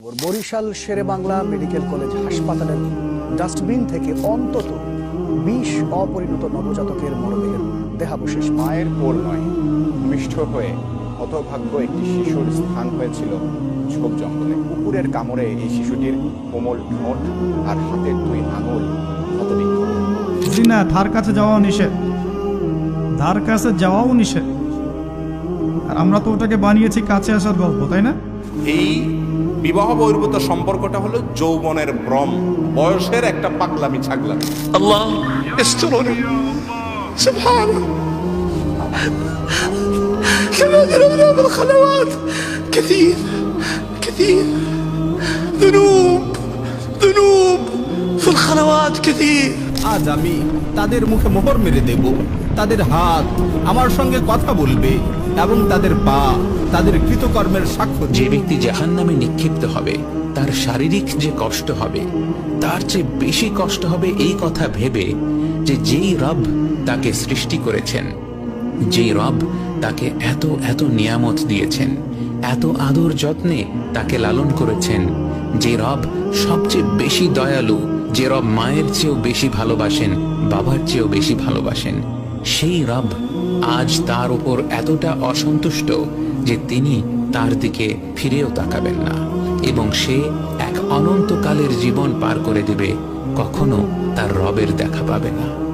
বরিশাল শেরে Bangla medical college হাসপাতালের dustbin থেকে অন্তত বিশ অপরিণত নবজাতকের মরদেহের দেহাবশেষ। মায়ের কোল নয় মিষ্ট হয়ে হতভাগ্য একটি শিশুর স্থান হয়েছিল ঝোপ জঙ্গলে। কুকুরের কামড়ে এই শিশুটির কোমল ঠোঁট আর হাতের দুই আঙুল জি না ধার কাছে যাওয়াও নিষেধ। ধার কাছে যাওয়াও নিষেধ। আর আমরা তো ওটাকে বানিয়েছি কাছে আসার গল্প তাই না? এই বিবাহ বহির্ভূত সম্পর্কটা হলো যৌবনের ভ্রম বয়সের একটা পাগলামি ছাগলামি الله يسترني سبحانه كما ذنبنا بالخلوات كثير كثير ذنوب ذنوب في الخلوات كثير আজ আমি তাদের মুখে মোহর মেরে দেব। তাদের হাত আমার সঙ্গে কথা বলবে এবং তাদের পা তাদের কৃতকর্মের সাক্ষ্য যে ব্যক্তি জাহান নামে নিক্ষিপ্ত হবে তার শারীরিক যে কষ্ট হবে তার চেয়ে বেশি কষ্ট হবে এই কথা ভেবে যে যেই রব তাকে সৃষ্টি করেছেন যেই রব তাকে এত এত নিয়ামত দিয়েছেন এত আদর যত্নে তাকে লালন করেছেন যে রব সবচেয়ে বেশি দয়ালু যে রব মায়ের চেয়েও বেশি ভালোবাসেন, বাবার চেয়েও বেশি ভালোবাসেন, সেই রব আজ তার উপর এতটা অসন্তুষ্ট যে তিনি তার দিকে ফিরেও তাকাবেন না, এবং সে এক অনন্তকালের জীবন পার করে দেবে, কখনো তার রবের দেখা পাবে না।